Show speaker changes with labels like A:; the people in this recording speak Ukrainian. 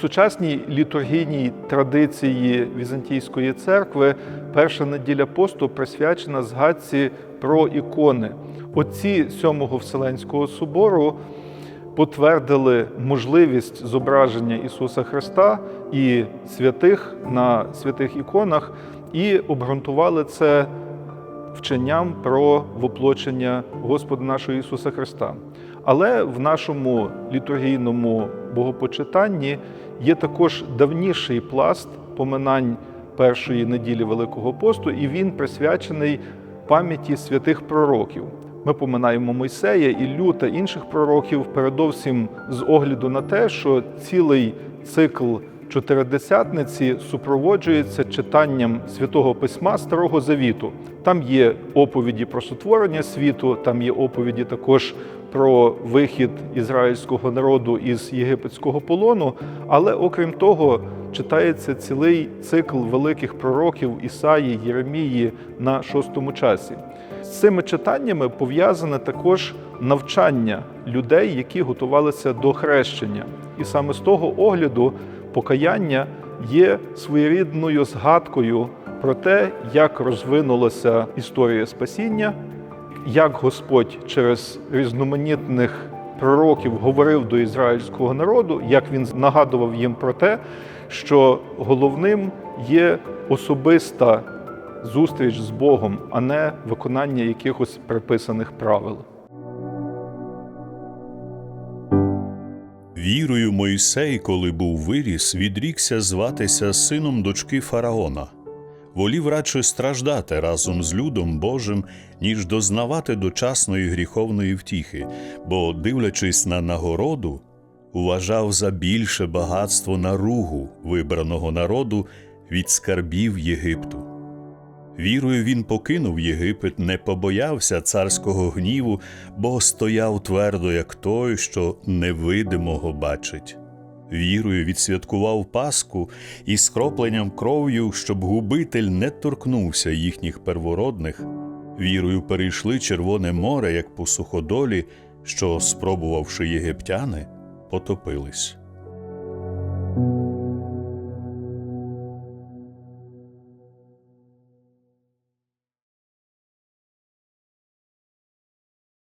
A: Сучасній літургійній традиції Візантійської церкви перша неділя посту присвячена згадці про ікони. Отці Сьомого Вселенського собору потвердили можливість зображення Ісуса Христа і святих на святих іконах і обґрунтували це вченням про воплочення Господа нашого Ісуса Христа. Але в нашому літургійному богопочитанні є також давніший пласт поминань першої неділі Великого посту, і він присвячений пам'яті святих пророків. Ми поминаємо Мойсея, Іллю та інших пророків, передовсім з огляду на те, що цілий цикл чотиридесятниці супроводжується читанням святого письма Старого Завіту. Там є оповіді про сотворення світу, там є оповіді також про вихід ізраїльського народу із єгипетського полону. Але окрім того, читається цілий цикл великих пророків Ісаї, Єремії на шостому часі. З цими читаннями пов'язане також навчання людей, які готувалися до хрещення. І саме з того огляду покаяння є своєрідною згадкою про те, як розвинулася історія спасіння, як Господь через різноманітних пророків говорив до ізраїльського народу, як він нагадував їм про те, що головним є особиста зустріч з Богом, а не виконання якихось приписаних правил.
B: Вірою Мойсей, коли був виріс, відрікся зватися сином дочки фараона. Волів радше страждати разом з людом Божим, ніж дознавати дочасної гріховної втіхи, бо, дивлячись на нагороду, уважав за більше багатство наругу вибраного народу від скарбів Єгипту. Вірою він покинув Єгипет, не побоявся царського гніву, бо стояв твердо, як той, що невидимого бачить. Вірою відсвяткував Пасху і скропленням кров'ю, щоб губитель не торкнувся їхніх первородних. Вірою перейшли Червоне море, як по суходолі, що, спробувавши єгиптяни, потопились.